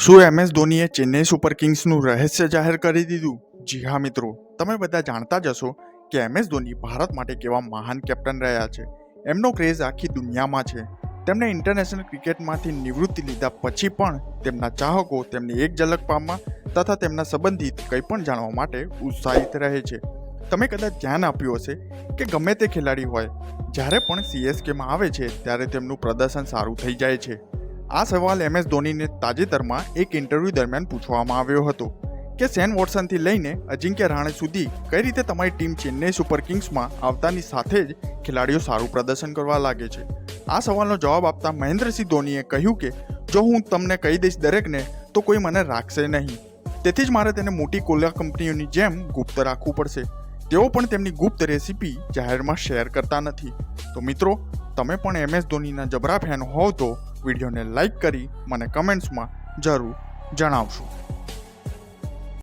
શું M S ધોનીએ Chennai super કિંગ્સનું રહસ્ય જાહેર કરી દીધું? જી હા મિત્રો, તમે બધા જાણતા જ હશો કે એમ એસ ધોની ભારત માટે કેવા મહાન કેપ્ટન રહ્યા છે. એમનો ક્રેઝ આખી દુનિયામાં છે. તેમણે ઇન્ટરનેશનલ ક્રિકેટમાંથી નિવૃત્તિ લીધા પછી પણ તેમના ચાહકો તેમની એક ઝલક પામવા તથા તેમના સંબંધિત કંઈ પણ જાણવા માટે ઉત્સાહિત રહે છે. તમે કદાચ ધ્યાન આપ્યું હશે કે ગમે તે ખેલાડી હોય, જ્યારે પણ સીએસકેમાં આવે છે, ત્યારે તેમનું પ્રદર્શન સારું થઈ જાય છે. આ સવાલ એમ એસ ધોનીને તાજેતરમાં એક ઇન્ટરવ્યૂ દરમિયાન પૂછવામાં આવ્યો હતો કે સેન વોટસનથી લઈને અજિંક્ય રાણે સુધી કઈ રીતે તમારી ટીમ ચેન્નઈ સુપર કિંગ્સમાં આવતાની સાથે જ ખેલાડીઓ સારું પ્રદર્શન કરવા લાગે છે? આ સવાલનો જવાબ આપતા મહેન્દ્રસિંહ ધોનીએ કહ્યું કે, જો હું તમને કહી દઈશ દરેકને, તો કોઈ મને રાખશે નહીં. તેથી જ મારે તેને મોટી કોલા કંપનીઓની જેમ ગુપ્ત રાખવું પડશે. તેઓ પણ તેમની ગુપ્ત રેસીપી જાહેરમાં શેર કરતા નથી. તો મિત્રો, તમે પણ એમ એસ ધોનીના જબરા ફેન હોવ તો વિડીયોને લાઇક કરી મને કમેન્ટ્સમાં જરૂર જણાવશો.